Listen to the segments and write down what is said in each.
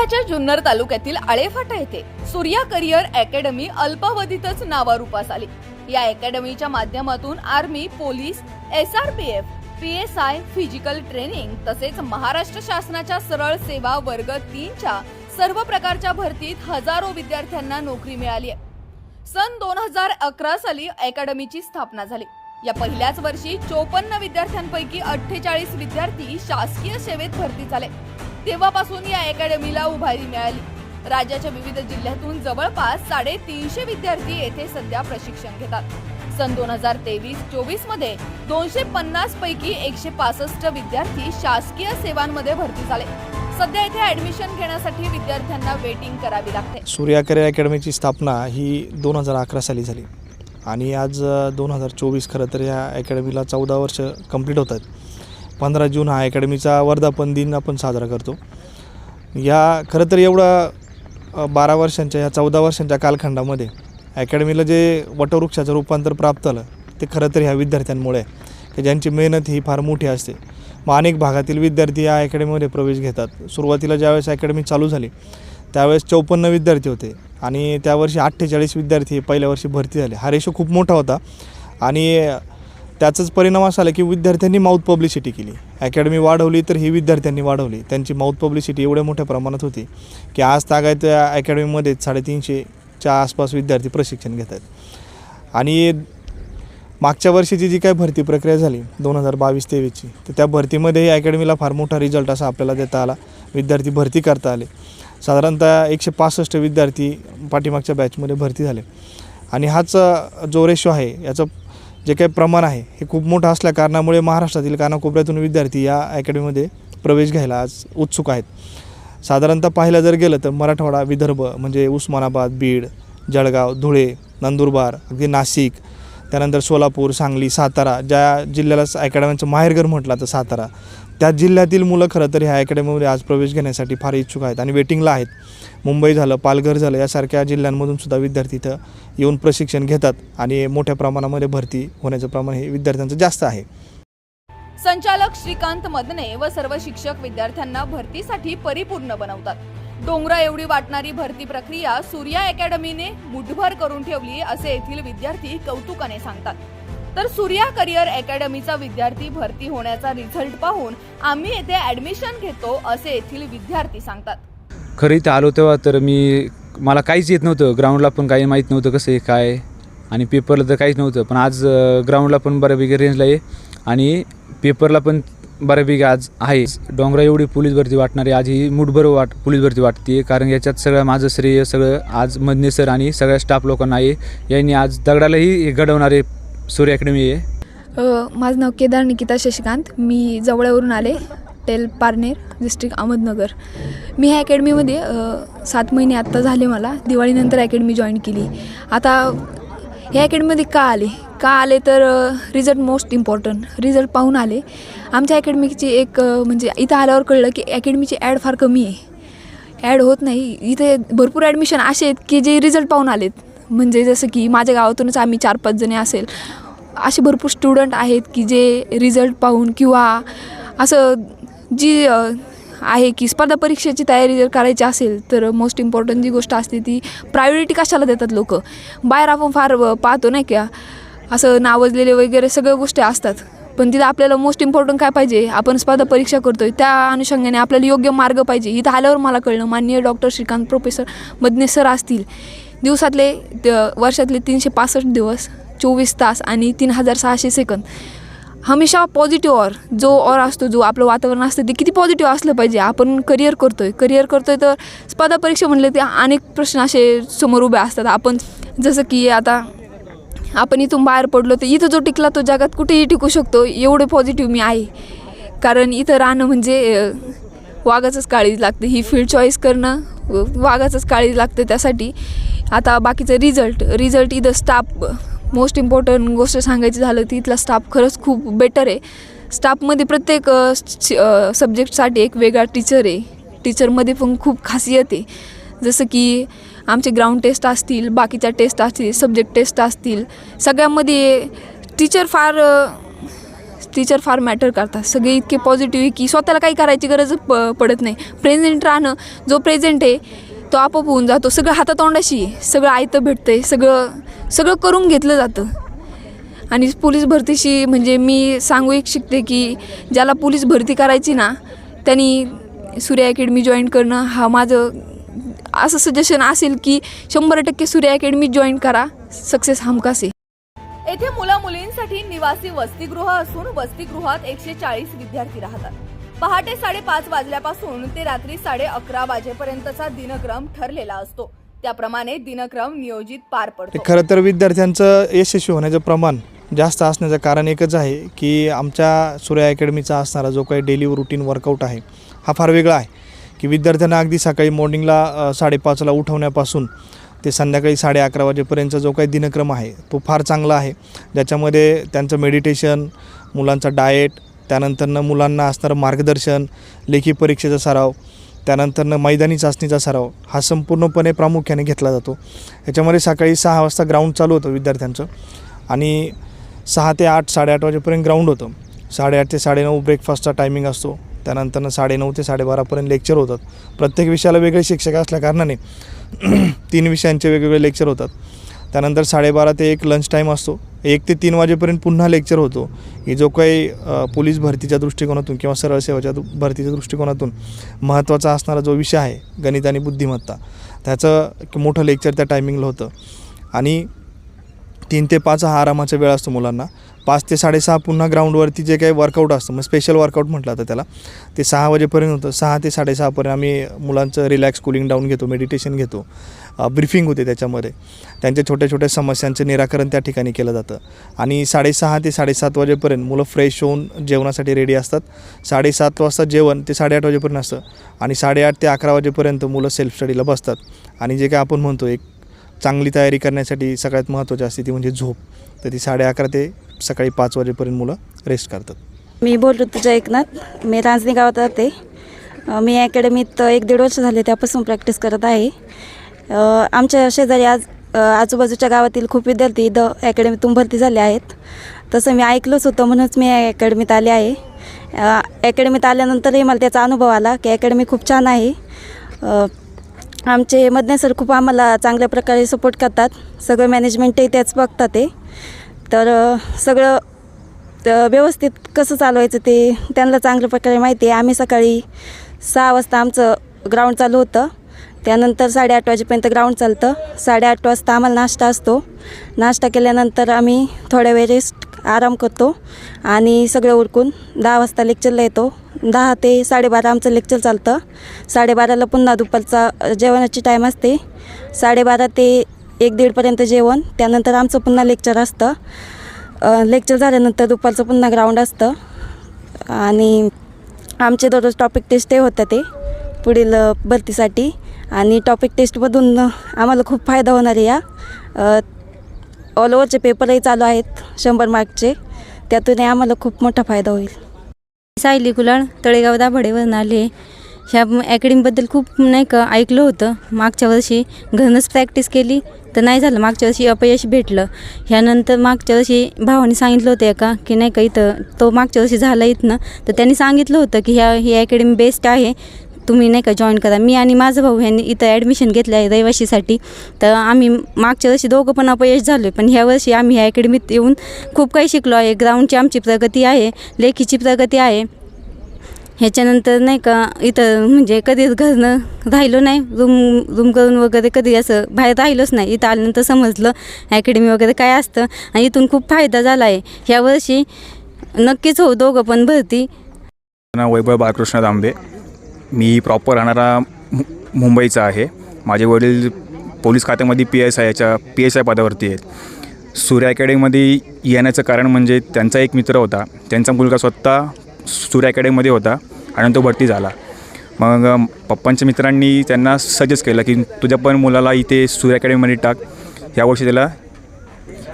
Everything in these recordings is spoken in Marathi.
जिल्ह्याच्या जुन्नर तालुक्यातील आळेफाटा येथे सूर्या करिअर अकॅडमी अल्पावधीतच नावारूपास आली. या अकॅडमीच्या माध्यमातून army police S R P F P S I physical training तसेच महाराष्ट्र शासनाच्या सरळ सेवा वर्ग तीनच्या सर्व प्रकारच्या भरतीत हजारो विद्यार्थ्यांना नोकरी मिळाली आहे. सन दोन हजार अकरा साली अकॅडमीची स्थापना झाली. या पहिल्याच वर्षी चोपन्न विद्यार्थ्यांपैकी अठ्ठेचाळीस विद्यार्थी शासकीय सेवेत भरती झाले. तेव्हापासून या अकॅडमीला उभारी मिळाली. राज्याच्या विविध जिल्ह्यातून जवळपास साडेतीनशे विद्यार्थी येथे सध्या प्रशिक्षण घेतात. सन दोन हजार तेवीस चोवीसमध्ये दोनशे पन्नास पैकी एकशे पासष्ट विद्यार्थी शासकीय सेवांमध्ये भरती झाले. सध्या येथे ऍडमिशन घेण्यासाठी विद्यार्थ्यांना वेटिंग करावी लागते. सूर्या करिअर अकॅडमीची स्थापना ही दोन हजार अकरा साली झाली. आणि आज दोन हजार चोवीस खरं तर या अकॅडमीला चौदा वर्ष कंप्लीट होत आहेत पंधरा जून हा अकॅडमीचा वर्धापन दिन आपण साजरा करतो. या खरं तर एवढा बारा वर्षांच्या या चौदा वर्षांच्या कालखंडामध्ये अकॅडमीला जे वटवृक्षाचं रूपांतर प्राप्त झालं ते खरं तर ह्या विद्यार्थ्यांमुळे आहे. की ज्यांची मेहनत ही फार मोठी असते. मग अनेक भागातील विद्यार्थी या अकॅडमीमध्ये प्रवेश घेतात. सुरुवातीला ज्यावेळेस अकॅडमी चालू झाली त्यावेळेस चौपन्न विद्यार्थी होते. आणि त्यावर्षी अठ्ठेचाळीस विद्यार्थी पहिल्या वर्षी भरती झाले. हा रेशो खूप मोठा होता. आणि त्याचाच परिणाम असा आला की विद्यार्थ्यांनी माऊथ पब्लिसिटी केली. अकॅडमी वाढवली तर ही विद्यार्थ्यांनी वाढवली. त्यांची माऊथ पब्लिसिटी एवढ्या मोठ्या प्रमाणात होती की आज तागाय त्या अकॅडमीमध्ये साडेतीनशेच्या आसपास विद्यार्थी प्रशिक्षण घेत आहेत आणि मागच्या वर्षीची जी काय भरती प्रक्रिया झाली दोन हजार बावीस तेवीसची तर त्या भरतीमध्ये अकॅडमीला फार मोठा रिझल्ट असा आपल्याला देता आला. विद्यार्थी भरती करता आले. साधारणतः एकशे पासष्ट विद्यार्थी पाठीमागच्या बॅचमध्ये भरती झाले. आणि हाच जो रेशो आहे याचं जे काही प्रमाण आहे हे खूप मोठं असल्या कारणामुळे महाराष्ट्रातील कानाकोपऱ्यातून विद्यार्थी या अकॅडमीमध्ये प्रवेश घ्यायला आज उत्सुक आहेत. साधारणतः पाहायला जर गेलं तर मराठवाडा विदर्भ म्हणजे उस्मानाबाद बीड जळगाव धुळे नंदुरबार अगदी नाशिक त्यानंतर सोलापूर सांगली सातारा ज्या जिल्ह्याला अकॅडमीचं माहेरघर म्हटलं तर सातारा. त्या जिल्ह्यातील मुलं खरं तर ह्या अकॅडमीमध्ये आज प्रवेश घेण्यासाठी फार इच्छुक आहेत आणि वेटिंगला आहेत. मुंबई झालं पालघर झालं यासारख्या जिल्ह्यांमधून सुद्धा विद्यार्थी इथं येऊन प्रशिक्षण घेतात आणि मोठ्या प्रमाणामध्ये भरती होण्याचं प्रमाण हे विद्यार्थ्यांचं जास्त आहे. संचालक श्रीकांत मदने व सर्व शिक्षक विद्यार्थ्यांना भरतीसाठी परिपूर्ण बनवतात. डोंगरा एवढी वाटणारी भरती प्रक्रिया सूर्या अकॅडमीने मुठभर करून ठेवली असे येथील विद्यार्थी कौतुकाने सांगतात. तर सूर्या करिअर अकॅडमीचा विद्यार्थी भरती होण्याचा रिझल्ट पाहून आम्ही येथे ऍडमिशन घेतो असे येथील विद्यार्थी सांगतात. खरं इथं आलो तेव्हा तर मी मला काहीच येत नव्हतं. ग्राउंडला पण काही माहीत नव्हतं कसं आहे काय आणि पेपरला तर काहीच नव्हतं. पण आज ग्राउंडला पण बऱ्यापैकी रेंजला आहे. आणि पेपरला पण बऱ्यापैकी आज आहे. डोंगरा एवढी पोलीस भरती वाटणारी आज ही मुठभर वाट पोलीस भरती वाटते. कारण याच्यात सगळं माझं श्रेय सगळं आज मधने सर आणि सगळ्या स्टाफ लोकांना आहे. यांनी आज दगडालाही घडवणारे सूर्य अकॅडमी आहे माझं नाव केदार निकिता शशिकांत. मी जवळवरून आले टेल पारनेर डिस्ट्रिक्ट अहमदनगर. मी ह्या अकॅडमीमध्ये सात महिने आत्ता झाले मला. दिवाळीनंतर अकॅडमी जॉईन केली. आता ह्या अकॅडमीमध्ये का आले? का आले तर रिझल्ट मोस्ट इम्पॉर्टंट रिझल्ट पाहून आले. आमच्या अकॅडमीची एक म्हणजे इथं आल्यावर कळलं की अकॅडमीची ॲड फार कमी आहे. ॲड होत नाही. इथे भरपूर ॲडमिशन असे आहेत की जे रिझल्ट पाहून आलेत. म्हणजे जसं की माझ्या गावातूनच आम्ही चार पाच जणी असेल असे भरपूर स्टुडंट आहेत की जे रिझल्ट पाहून किंवा असं जी आहे की स्पर्धा परीक्षेची तयारी जर करायची असेल तर मोस्ट इम्पॉर्टंट जी गोष्ट असते ती प्रायोरिटी कशाला देतात लोक? बाहेर आपण फार पाहतो नाही का? असं नावजलेले वगैरे सगळ्या गोष्टी असतात. पण तिथं आपल्याला मोस्ट इम्पॉर्टंट काय पाहिजे? आपण स्पर्धा परीक्षा करतो आहे त्या अनुषंगाने आपल्याला योग्य मार्ग पाहिजे. इथं आल्यावर मला कळलं माननीय doctor Shrikant professor Madne sir असतील. दिवसातले त- वर्षातले तीनशे पासष्ट दिवस चोवीस तास आणि तीन हजार सहाशे सेकंद. हमेशा पॉझिटिव्ह ऑर जो ऑर असतो जो आपलं वातावरण असतं ते किती पॉझिटिव्ह असलं पाहिजे आपण करिअर करतो आहे करिअर करतो आहे तर स्पर्धा परीक्षा म्हणले ते अनेक प्रश्न असे समोर उभे असतात. आपण जसं की आता आपण इथून बाहेर पडलो तर इथं जो टिकला तो जगात कुठेही टिकू शकतो. एवढे पॉझिटिव्ह मी आहे. कारण इथं राहणं म्हणजे वाघाचंच काळीज लागते. ही फील्ड चॉईस करणं वाघाचंच काळीज लागतं त्यासाठी. आता बाकीचं रिझल्ट रिझल्ट इथं स्टाफ मोस्ट इम्पॉर्टंट गोष्ट सांगायची झालं तर इथला स्टाफ खरंच खूप बेटर आहे. स्टाफमध्ये प्रत्येक सब्जेक्टसाठी एक वेगळा टीचर आहे. टीचरमध्ये पण खूप खासियत आहे. जसं की आमचे ग्राउंड टेस्ट असतील बाकीच्या टेस्ट असतील सब्जेक्ट टेस्ट असतील सगळ्यामध्ये टीचर फार टीचर फार मॅटर करतात. सगळे इतके पॉझिटिव्ह आहे की स्वतःला काही करायची गरज प पडत नाही. प्रेझेंट राहणं जो प्रेझेंट आहे तो आपोआप होऊन जातो. सगळं हातातोंडाशी सगळं आयतं भेटतं आहे सगळं सगळं करून घेतलं जातं. आणि पोलीस भरतीशी म्हणजे मी सांगू एक शिकते की ज्याला पोलीस भरती करायची ना त्यांनी सूर्या अकॅडमी जॉईन करणं हा माझं असं सजेशन असेल की शंभर टक्के सूर्या अकॅडमी जॉईन करा सक्सेस हमकास आहे. येथे मुला मुलींसाठी निवासी वसतिगृह असून वसतिगृहात एकशे चाळीस विद्यार्थी राहतात. पहाटे साडेपाच वाजल्यापासून ते रात्री साडे अकरा वाजेपर्यंतचा दिनक्रम ठरलेला असतो. त्याप्रमाणे दिनक्रम नियोजित पार पडतो. खरं तर विद्यार्थ्यांचं यशस्वी होण्याचं प्रमाण जास्त असण्याचं कारण एकच आहे की आमच्या सूर्या अकॅडमीचा असणारा जो काही डेली रुटीन वर्कआउट आहे हा फार वेगळा आहे. की विद्यार्थ्यांना अगदी सकाळी मॉर्निंगला साडेपाचला उठवण्यापासून ते संध्याकाळी साडे अकरा वाजेपर्यंतचा जो काही दिनक्रम आहे तो फार चांगला आहे. ज्याच्यामध्ये त्यांचं मेडिटेशन मुलांचा डाएट त्यानंतरनं मुलांना असणारं मार्गदर्शन लेखी परीक्षेचा सराव त्यानंतरनं मैदानी चाचणीचा सराव हा संपूर्णपणे प्रामुख्याने घेतला जातो. याच्यामध्ये सकाळी सहा वाजता ग्राउंड चालू होतं विद्यार्थ्यांचं आणि सहा ते आठ साडेआठ वाजेपर्यंत ग्राउंड होतं. साडेआठ ते साडेनऊ ब्रेकफास्टचा टायमिंग असतो. त्यानंतरनं साडेनऊ ते साडेबारापर्यंत लेक्चर होतात. प्रत्येक विषयाला वेगळे शिक्षक असल्याकारणाने तीन विषयांचे वेगवेगळे लेक्चर होतात. त्यानंतर साडेबारा ते एक लंच टाईम असतो. एक ते तीन वाजेपर्यंत पुन्हा लेक्चर होतो. की जो काही पोलीस भरतीच्या दृष्टिकोनातून किंवा सरळ सेवाच्या भरतीच्या दृष्टिकोनातून महत्त्वाचा असणारा जो विषय आहे गणित आणि बुद्धिमत्ता त्याचं एक मोठं लेक्चर त्या टायमिंगला होतं. आणि तीन ते पाच हा आरामाचा वेळ असतो मुलांना. पाच ते साडेसहा पुन्हा ग्राउंडवरती जे काही वर्कआउट असतं मग स्पेशल वर्कआउट म्हटलं जातं त्याला. ते सहा वाजेपर्यंत होतं. सहा ते साडेसहापर्यंत आम्ही मुलांचं रिलॅक्स कुलिंग डाऊन घेतो मेडिटेशन घेतो. ब्रिफिंग होते त्याच्यामध्ये. त्यांच्या छोट्या छोट्या समस्यांचं निराकरण त्या ठिकाणी केलं जातं. आणि साडेसहा ते साडेसात वाजेपर्यंत मुलं फ्रेश होऊन जेवणासाठी रेडी असतात. साडेसात वाजता जेवण ते साडेआठ वाजेपर्यंत असतं. आणि साडेआठ ते अकरा वाजेपर्यंत मुलं सेल्फ स्टडीला बसतात. आणि जे काय आपण म्हणतो एक चांगली तयारी करण्यासाठी सगळ्यात महत्त्वाची असते ती म्हणजे झोप. तर ती साडे अकरा ते सकाळी पाच वाजेपर्यंत मुलं रेस्ट करतात. मी बोलतो तुझ्या एकनाथ. मी रांजणी गावात राहते. मी अकॅडमीत एक दीड वर्ष झाले त्यापासून प्रॅक्टिस करत आहे. आमच्या शेजारी आज आजूबाजूच्या गावातील खूप विद्यार्थी द अकॅडमीतून भरती झाले आहेत. तसं मी ऐकलंच होतं म्हणूनच मी या अकॅडमीत आले आहे. अकॅडमीत आल्यानंतरही मला त्याचा अनुभव आला की अकॅडमी खूप छान आहे. आमचे मधने सर खूप आम्हाला चांगल्या प्रकारे सपोर्ट करतात. सगळं मॅनेजमेंटही त्याच बघतात ते. तर सगळं व्यवस्थित कसं चालवायचं ते त्यांना चांगल्या प्रकारे माहिती आहे. आम्ही सकाळी सहा वाजता आमचं ग्राउंड चालू होतं. त्यानंतर साडेआठ वाजेपर्यंत ग्राउंड चालतं. साडेआठ वाजता आम्हाला नाश्ता असतो. नाश्ता केल्यानंतर आम्ही थोड्या वेळ रेस्ट आराम करतो आणि सगळं उरकून दहा वाजता लेक्चरला येतो. दहा ते साडेबारा आमचं लेक्चर चालतं. साडेबाराला पुन्हा दुपारचा जेवणाची टाईम असते. साडेबारा ते एक दीडपर्यंत जेवण. त्यानंतर आमचं पुन्हा लेक्चर असतं. लेक्चर झाल्यानंतर दुपारचं पुन्हा ग्राउंड असतं. आणि आमचे दररोज टॉपिक टेस्ट ते होतं ते. पुढील भरतीसाठी. आणि टॉपिक टेस्टमधून आम्हाला खूप फायदा होणार आहे या. ऑल ओव्हरचे पेपरही चालू आहेत शंभर मार्कचे त्यातूनही आम्हाला खूप मोठा फायदा होईल. सायली कुलाळ तळेगाव दाभडेवरून आले. ह्या अकॅडमीबद्दल खूप नाही का ऐकलं होतं. मागच्या वर्षी घरूनच प्रॅक्टिस केली तर नाही झालं. मागच्या वर्षी अपयश भेटलं. ह्यानंतर मागच्या वर्षी भावाने सांगितलं होतं एका की नाही का इथं तो मागच्या वर्षी झाला इथनं. तर त्यांनी सांगितलं होतं की ह्या ही अकॅडमी बेस्ट आहे. तुम्ही नाही का जॉईन करा. मी आणि माझा भाऊ ह्यांनी इथं ॲडमिशन घेतलं आहे रहिवाशीसाठी. तर आम्ही मागच्या वर्षी दोघं पण अपयश झालो आहे पण ह्या वर्षी आम्ही ह्या अकॅडमीत येऊन खूप काही शिकलो आहे. ग्राउंडची आमची प्रगती आहे लेखीची प्रगती आहे. ह्याच्यानंतर नाही का इथं म्हणजे कधीच घरनं राहिलो नाही. रूम रूम करून वगैरे कधी असं बाहेर राहिलोच नाही. इथं आल्यानंतर समजलं अकॅडमी वगैरे काय असतं आणि इथून खूप फायदा झाला आहे. ह्या वर्षी नक्कीच हो दोघं पण भरती. वैभव बाळकृष्ण तांबे मी प्रॉपर राहणारा मु मुंबईचा आहे. माझे वडील पोलीस खात्यामध्ये पी एस आय याच्या पी एस आय पदावरती आहेत. सूर्य अकॅडमीमध्ये येण्याचं कारण म्हणजे त्यांचा एक मित्र होता. त्यांचा मुलगा स्वतः सूर्य अकॅडमीमध्ये होता आणि तो भरती झाला. मग पप्पांच्या मित्रांनी त्यांना सजेस्ट केलं की तुझ्या पण मुलाला इथे सूर्य अकॅडमीमध्ये टाक. यावर्षी त्याला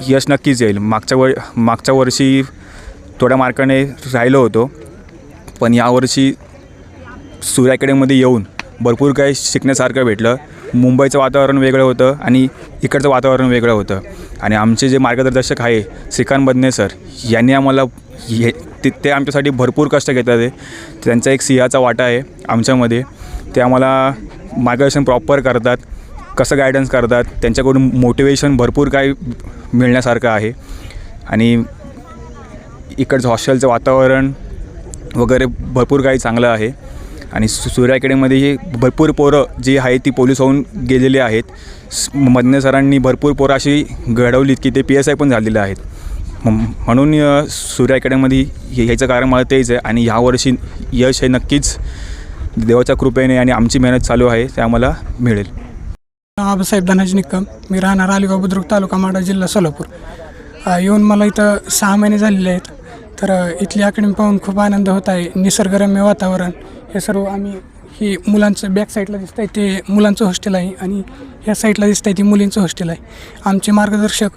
यश नक्कीच येईल. मागच्या वर मागच्या वर्षी थोड्या मार्काने राहिलो होतो. पण यावर्षी सूर्य अकॅडमीमध्ये येऊन भरपूर काही शिकण्यासारखं भेटलं. मुंबईचं वातावरण वेगळं होतं आणि इकडचं वातावरण वेगळं होतं. आणि आमचे जे मार्गदर्शक आहे श्रीकांत बदने सर यांनी आम्हाला हे ते ते आमच्यासाठी भरपूर कष्ट घेतात ते त्यांचा एक सिंहाचा वाटा आहे आमच्यामध्ये. ते आम्हाला मार्गदर्शन प्रॉपर करतात कसं गायडन्स करतात त्यांच्याकडून मोटिवेशन भरपूर काही मिळण्यासारखं आहे. आणि इकडचं हॉस्टेलचं वातावरण वगैरे भरपूर काही चांगलं आहे. आणि सु सूर्य अकॅडमीमध्ये भरपूर पोरं जी आहे ती पोलीस होऊन गेलेली आहेत. मदने सरांनी भरपूर पोरं अशी घडवलीत की ते पी एस आय पण झालेले आहेत. म्हणून अ, सूर्य अकॅडमीमध्ये ह्याचं कारण मला तेच आहे आणि ह्यावर्षी यश हे नक्कीच देवाच्या कृपेने आणि आमची मेहनत चालू आहे ते आम्हाला मिळेल. आबासाहेब धनाजी निकम मी राहणार अलिगाव बुद्रुक तालुका माडा जिल्हा सोलापूर. येऊन मला इथं सहा महिने झालेले आहेत. तर इथली अकॅडमी पाहून खूप आनंद होत आहे. निसर्गरम्य वातावरण हे सर्व आम्ही ही मुलांचं बॅक साईडला दिसत आहे ते मुलांचं हॉस्टेल आहे आणि ह्या साईडला दिसत आहे ती मुलींचं हॉस्टेल आहे. आमचे मार्गदर्शक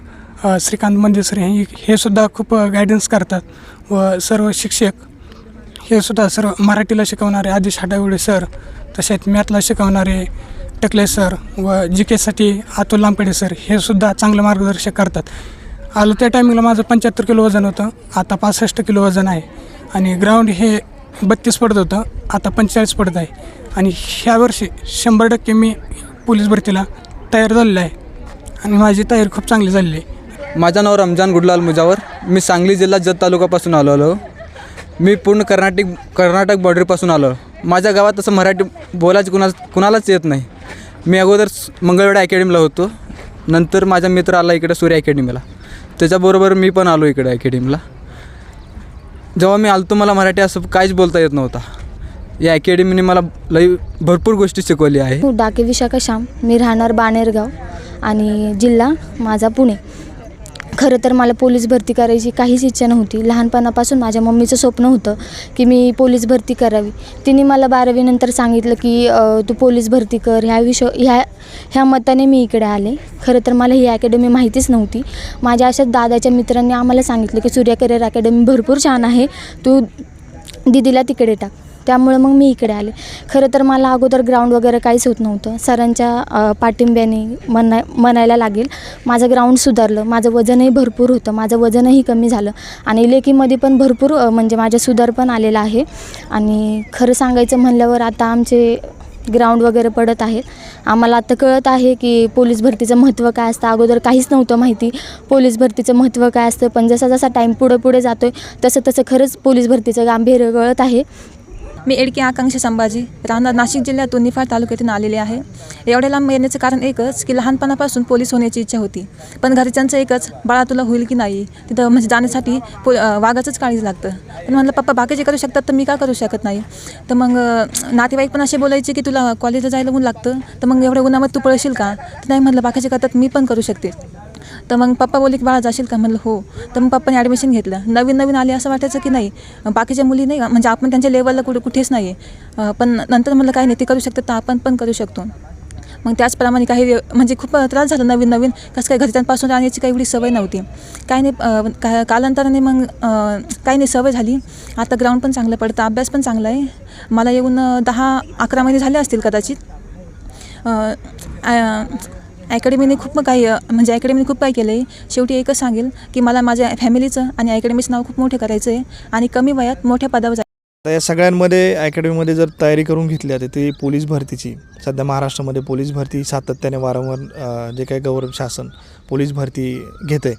श्रीकांत मंदिर हे हे सुद्धा खूप गायडन्स करतात व सर्व शिक्षक हे सुद्धा सर्व मराठीला शिकवणारे आदेश हाडावडे सर तसेच मॅथला शिकवणारे टकले सर व जी केसाठी अतुल लांपेडे सर हे सुद्धा चांगलं मार्गदर्शक करतात. आलं त्या टायमिंगला माझं पंच्याहत्तर किलो वजन होतं आता पासष्ट किलो वजन आहे आणि ग्राउंड हे बत्तीस पडत होतं. आता पंचेचाळीस पडत आहे. आणि ह्या वर्षी शंभर टक्के मी पोलीस भरतीला तयार झालेलं आहे. आणि माझी तयारी खूप चांगली झालेली आहे. माझं नाव रमजान गुडलाल मुजावर. मी सांगली जिल्हा जत तालुक्यापासून आलो आलो. मी पूर्ण कर्नाटक कर्नाटक बॉर्डरपासून आलो. माझ्या गावात तसं मराठी बोलायचं कुणा कुणालाच येत नाही. मी अगोदर स- मंगळवेढा अकॅडमीला होतो. नंतर माझा मित्र आला इकडे सूर्य अकॅडमीला त्याच्याबरोबर मी पण आलो इकडे अकॅडमीला जेव्हा मी आलतो मला मराठी असं काहीच बोलता येत नव्हता. या अकॅडमीने मला लई भरपूर गोष्टी शिकवली आहे. डाके विशाखा श्याम मी राहणार बाणेरगाव आणि जिल्हा माझा पुणे. खरं तर मला पोलीस भरती करायची काहीच इच्छा नव्हती. लहानपणापासून माझ्या मम्मीचं स्वप्न होतं की मी पोलीस भरती करावी. तिने मला बारावीनंतर सांगितलं की तू पोलीस भरती कर. ह्या विषय ह्या ह्या मताने मी इकडे आले. खरं तर मला ही अकॅडमी माहितीच नव्हती. माझ्या अशा दादाच्या मित्रांनी आम्हाला सांगितलं की सूर्या करिअर अकॅडमी भरपूर छान आहे. तू दीदीला तिकडे टाक. त्यामुळे मग मी इकडे आले. खरं तर मला अगोदर ग्राउंड वगैरे काहीच होत नव्हतं. सरांच्या पाठिंब्याने मना म्हणायला लागेल. माझं ग्राउंड सुधारलं. माझं वजनही भरपूर होतं. माझं वजनही कमी झालं. आणि लेखीमध्ये पण भरपूर म्हणजे माझ्या सुधार पण आलेला आहे. आणि खरं सांगायचं म्हणल्यावर आता आमचे ग्राउंड वगैरे पडत आहेत आम्हाला आता कळत आहे की पोलीस भरतीचं महत्त्व काय असतं. अगोदर काहीच नव्हतं माहिती. पोलीस भरतीचं महत्त्व काय असतं. पण जसा जसा टाईम पुढे पुढे जातो आहे तसं तसं खरंच पोलीस भरतीचं गांभीर्य कळत आहे. मी एडकी आकांक्षा संभाजी. राहणार नाशिक जिल्ह्यातून निफाड तालुक्यातून आलेले आहे. एवढ्या लांब येण्याचं कारण एकच की लहानपणापासून पोलीस होण्याची इच्छा होती. पण घरच्यांचं एकच बाळा तुला होईल की नाही? तिथं म्हणजे जाण्यासाठी पो वाघाचंच काळीज लागतं. पण म्हटलं पप्पा बाकीचे करू शकतात तर मी का करू शकत नाही? तर मग नातेवाईक पण असे बोलायचे की तुला कॉलेजला जायला ऊन लागतं. तर मग एवढ्या उन्हामध्ये तू पळशील का? तर नाही म्हटलं बाकीचे करतात मी पण करू शकते. तर मग पप्पा बोलले की बाळा जाशील का? म्हणलं हो. तर मग पप्पाने ॲडमिशन घेतलं. नवीन नवीन आले असं वाटायचं की नाही. बाकीच्या मुली नाही म्हणजे आपण त्यांच्या लेवलला कुठे कुठेच नाही आहे पण नंतर म्हणलं काही नाही ते करू शकतात तर आपण पण करू शकतो. मग त्याचप्रमाणे काही म्हणजे खूप त्रास झाला नवीन नवीन. कसं काय घरच्यांपासून राहण्याची काही एवढी सवय नव्हती. काही नाही का कालांतराने मग काही नाही सवय झाली. आता ग्राउंड पण चांगलं पडतं अभ्यास पण चांगला आहे. मला येऊन दहा अकरा महिने झाले असतील कदाचित. अकॅडमीने खूप काही म्हणजे अकॅडमीने खूप काही केलं आहे शेवटी एकच सांगेल की मला माझ्या फॅमिलीचं आणि अकॅडमीचं नाव खूप मोठं करायचं आहे आणि कमी वयात मोठ्या पदावर जायचं आता या सगळ्यांमध्ये अकॅडमीमध्ये जर तयारी करून घेतली जाते ती पोलीस भरतीची सध्या महाराष्ट्रामध्ये पोलीस भरती सातत्याने वारंवार जे काही गौरव शासन पोलीस भरती घेते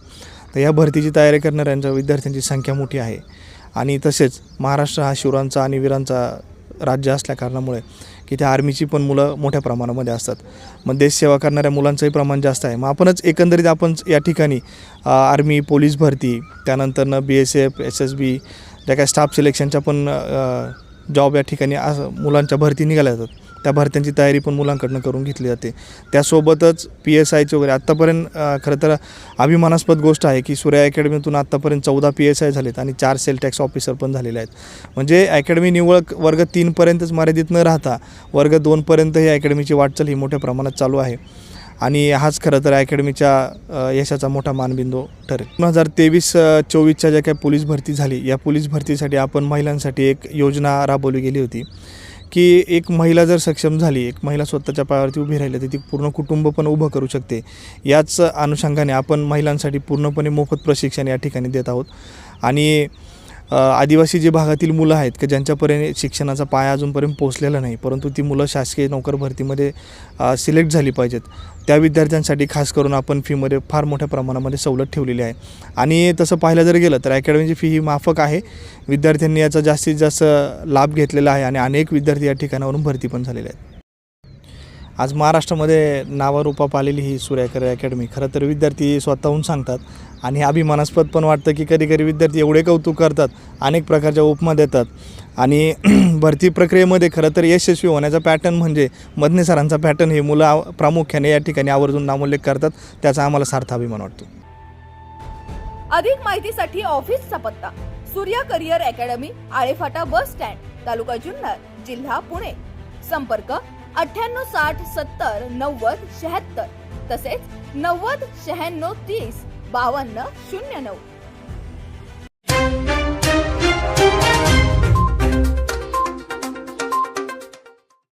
तर या भरतीची तयारी करणाऱ्यांच्या विद्यार्थ्यांची संख्या मोठी आहे. आणि तसेच महाराष्ट्र हा शिवरांचा आणि वीरांचा राज्य असल्या कारणामुळे की त्या आर्मीची पण मुलं मोठ्या प्रमाणामध्ये असतात. मग देशसेवा करणाऱ्या मुलांचंही प्रमाण जास्त आहे. मग आपणच एकंदरीत आपण या ठिकाणी आर्मी पोलीस भरती त्यानंतरनं B S F S S B ज्या काही स्टाफ सिलेक्शनच्या पण जॉब या ठिकाणी असं मुलांच्या भरती निघाल्या जातात. त्या भरत्यांची तयारी पण मुलांकडनं करून घेतली जाते. त्यासोबतच पी एस आयचे वगैरे आत्तापर्यंत खरं तर अभिमानास्पद गोष्ट आहे की सूर्या अकॅडमीतून आत्तापर्यंत चौदा पी एस आय झालेत आणि चार सेल टॅक्स ऑफिसर पण झालेले आहेत. म्हणजे अकॅडमी निवळ वर्ग तीनपर्यंतच मर्यादित न राहता वर्ग दोनपर्यंत ही अकॅडमीची वाटचाल ही मोठ्या प्रमाणात चालू आहे. आणि हाच खरं तर अकॅडमीच्या यशाचा मोठा मानबिंदू ठरेल. दोन हजार तेवीस चोवीसच्या ज्या काही पोलीस भरती झाली या पोलीस भरतीसाठी आपण महिलांसाठी एक योजना राबवली गेली होती. की एक महिला जर सक्षम झाली एक महिला स्वतःच्या पायावरती उभी राहिली तर ती पूर्ण कुटुंब पण उभं करू शकते. याच अनुषंगाने आपण महिलांसाठी पूर्णपणे मोफत प्रशिक्षण या ठिकाणी देत आहोत. आणि आदिवासी जे भागातील मुलं आहेत की ज्यांच्यापर्यंत शिक्षणाचा पाया अजूनपर्यंत पोहोचलेला नाही परंतु ती मुलं शासकीय नोकर भरतीमध्ये सिलेक्ट झाली पाहिजेत. त्या विद्यार्थ्यांसाठी खास करून आपण फीमध्ये फार मोठ्या प्रमाणामध्ये सवलत ठेवलेली आहे. आणि तसं पाहायला जर गेलं तर अकॅडमीची फी ही माफक आहे. विद्यार्थ्यांनी याचा जास्तीत जास्त लाभ घेतलेला आहे आणि अनेक विद्यार्थी या ठिकाणावरून भरती पण झालेले आहेत. आज महाराष्ट्रामध्ये नावारूपाप आलेली ही सूर्याकर अकॅडमी. खरं तर विद्यार्थी स्वतःहून सांगतात आणि अभिमानास्पद पण वाटतं की कधी कधी विद्यार्थी एवढे कौतुक करतात अनेक प्रकारच्या उपमा देतात. आणि भरती प्रक्रियेमध्ये खरं तर यशस्वी होण्याचा पॅटर्न म्हणजे मदने सरांचा पॅटर्न हे मुलं प्रामुख्याने या ठिकाणी आवर्जून नामोल्लेख करतात. त्याचा आम्हाला सार्थ अभिमान वाटतो. अधिक माहितीसाठी ऑफिसचा पत्ता. Surya career academy Alephata bus stand taluka Junnar जिल्हा पुणे. संपर्क अठ्ठ्याण्णव साठ सत्तर नव्वद शहात्तर. तसेच नव्वद शहाण्णव तीस बावन्न शून्य नऊ.